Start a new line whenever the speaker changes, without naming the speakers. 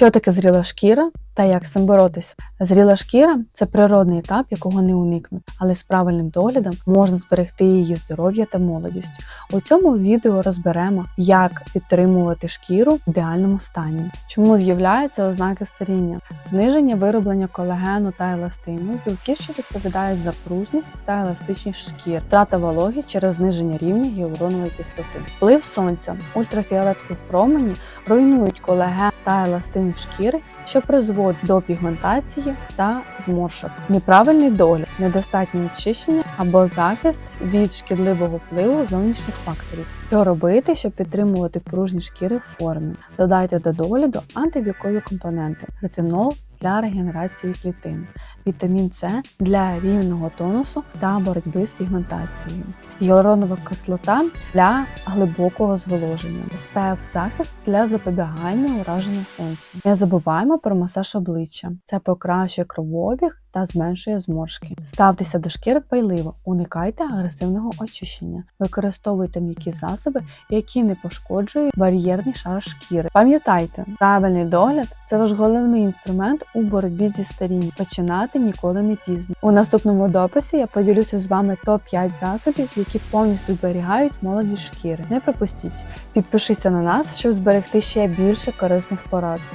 Що таке зріла шкіра та як з цим боротися? Зріла шкіра це природний етап, якого не уникнути, але з правильним доглядом можна зберегти її здоров'я та молодість. У цьому відео розберемо, як підтримувати шкіру в ідеальному стані, чому з'являються ознаки старіння, зниження вироблення колагену та еластину, білків, що відповідають за пружність та еластичність шкір, втрата вологи через зниження рівня гіалуронової кислоти, вплив сонця, ультрафіолетові промені руйнують колаген та еластин шкіри, що призводить до пігментації та зморшок, неправильний догляд, недостатнє очищення або захист від шкідливого впливу зовнішніх факторів. Що робити, щоб підтримувати пружні шкіри в формі? Додайте до догляду антибікові компоненти, ретинол для регенерації клітин, вітамін С для рівного тонусу та боротьби з пігментацією, гіалуронова кислота для глибокого зволоження, спф захист для запобігання ураженню сонцем. Не забуваємо про масаж обличчя. Це покращує кровообіг та зменшує зморшки. Ставтеся до шкіри дбайливо, уникайте агресивного очищення, використовуйте м'які засоби, які не пошкоджують бар'єрний шар шкіри. Пам'ятайте, правильний догляд це ваш головний інструмент у боротьбі зі старінням. Починати ніколи не пізно. У наступному дописі я поділюся з вами топ-5 засобів, які повністю зберігають молодість шкіри. Не пропустіть. Підпишися на нас, щоб зберегти ще більше корисних порад.